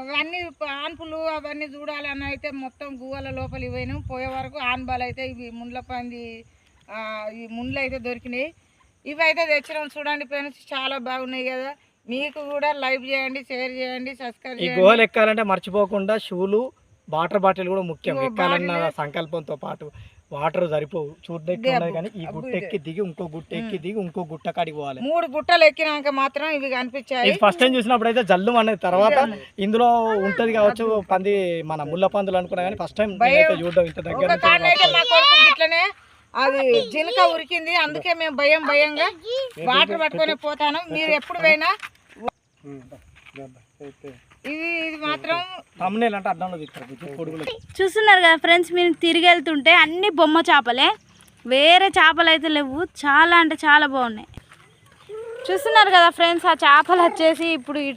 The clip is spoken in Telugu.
అవన్నీ ఆన్పులు అవన్నీ చూడాలని అయితే మొత్తం గువ్వల లోపల పోయినాం. పోయే వరకు ఆన్బాల్ అయితే ఇవి ముండ్ల పంది ఆ, ఈ ముండ్లు అయితే దొరికినాయి. ఇవి అయితే తెచ్చినాం. చూడండి ఫ్రెండ్స్ చాలా బాగున్నాయి కదా. మీకు కూడా లైక్ చేయండి షేర్ చేయండి సబ్స్క్రైబ్ ఈ చేయండి. గుహలు ఎక్కాలంటే మర్చిపోకుండా షూలు వాటర్ బాటిల్ కూడా ముఖ్యం. ఎక్కాలన్న. సంకల్పంతో పాటు. వాటర్ సరిపోవు. చూడడానికి ఉన్నది కానీ ఈ గుట్ట. ఎక్కి దిగి ఇంకో గుట్ట ఎక్కి దిగి ఇంకో గుట్ట కాడికి పోవాలి. మూడు గుట్టలు ఎక్కినాక మాత్రం ఇవి కనిపించాయి. ఫస్ట్ టైం చూసినప్పుడు అయితే జల్లు అనేది తర్వాత ఇందులో ఉంటది కావచ్చు పంది మన ముళ్ళ పందులు అనుకున్నా కానీ ఫస్ట్ టైం. చూడడం ఇంత దగ్గర ఇట్లనే అది జినక ఉరికింది. అందుకే మేము భయం భయంగా వాటర్ పట్టుకొని పోతాను. మీరు ఎప్పుడు పోయినా ఇది ఇది మాత్రం అంటే అడ్డంలో చూస్తున్నారు కదా ఫ్రెండ్స్ మీరు తిరిగి వెళ్తుంటే అన్ని బొమ్మ చేపలే. వేరే చేపలు అయితే లేవు. చాలా అంటే చాలా బాగున్నాయి. చూస్తున్నారు కదా ఫ్రెండ్స్ ఆ చేపలు వచ్చేసి ఇప్పుడు